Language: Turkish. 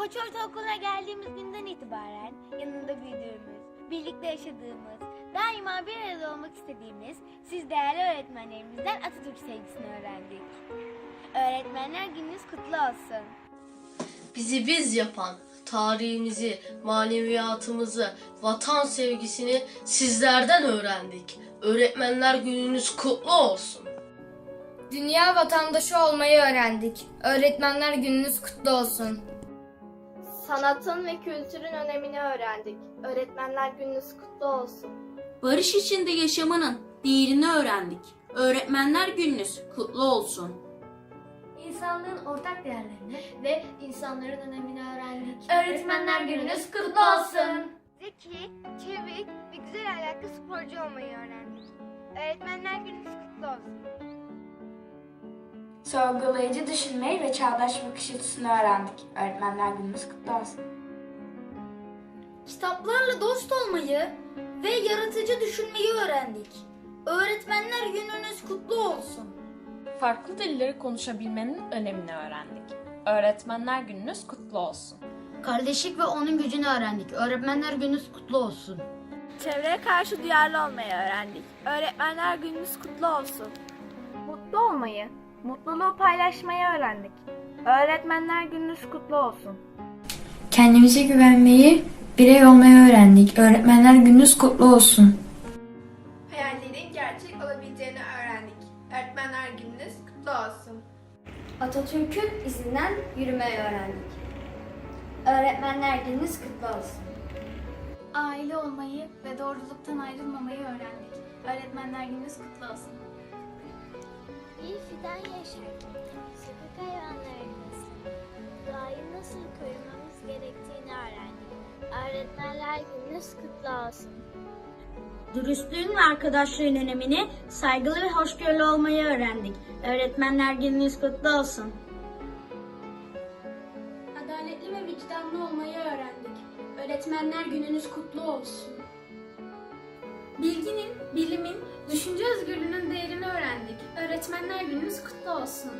Koç Ortaokulu'na geldiğimiz günden itibaren yanında büyüdüğümüz, birlikte yaşadığımız, daima bir arada olmak istediğimiz siz değerli öğretmenlerimizden Atatürk sevgisini öğrendik. Öğretmenler gününüz kutlu olsun. Bizi biz yapan tarihimizi, maneviyatımızı, vatan sevgisini sizlerden öğrendik. Öğretmenler gününüz kutlu olsun. Dünya vatandaşı olmayı öğrendik. Öğretmenler gününüz kutlu olsun. Sanatın ve kültürün önemini öğrendik. Öğretmenler gününüz kutlu olsun. Barış içinde yaşamanın değerini öğrendik. Öğretmenler gününüz kutlu olsun. İnsanlığın ortak değerlerini ve insanların önemini öğrendik. Öğretmenler gününüz kutlu olsun. Zeki, çevik ve güzel ahlaklı sporcu olmayı öğrendik. Öğretmenler gününüz kutlu olsun. Sorgulayıcı düşünmeyi ve çağdaş bakış açısını öğrendik. Öğretmenler gününüz kutlu olsun. Kitaplarla dost olmayı ve yaratıcı düşünmeyi öğrendik. Öğretmenler gününüz kutlu olsun. Farklı dilleri konuşabilmenin önemini öğrendik. Öğretmenler gününüz kutlu olsun. Kardeşlik ve onun gücünü öğrendik. Öğretmenler gününüz kutlu olsun. Çevreye karşı duyarlı olmayı öğrendik. Öğretmenler gününüz kutlu olsun. Mutlu olmayı, mutluluğu paylaşmayı öğrendik. Öğretmenler gününüz kutlu olsun. Kendimize güvenmeyi, birey olmayı öğrendik. Öğretmenler gününüz kutlu olsun. Hayallerin gerçek olabileceğini öğrendik. Öğretmenler gününüz kutlu olsun. Atatürk'ün izinden yürümeyi öğrendik. Öğretmenler gününüz kutlu olsun. Aile olmayı ve doğruluktan ayrılmamayı öğrendik. Öğretmenler gününüz kutlu olsun. Bir fidan yaşarken sokak hayvanları nasıl, doğayı nasıl korumamız gerektiğini öğrendik. Öğretmenler gününüz kutlu olsun. Dürüstlüğün ve arkadaşlığın önemini, saygılı ve hoşgörülü olmayı öğrendik. Öğretmenler gününüz kutlu olsun. Adaletli ve vicdanlı olmayı öğrendik. Öğretmenler gününüz kutlu olsun. Bilginin, bilimin, düşünce özgürlüğünün öğrendik. Öğretmenler gününüz kutlu olsun.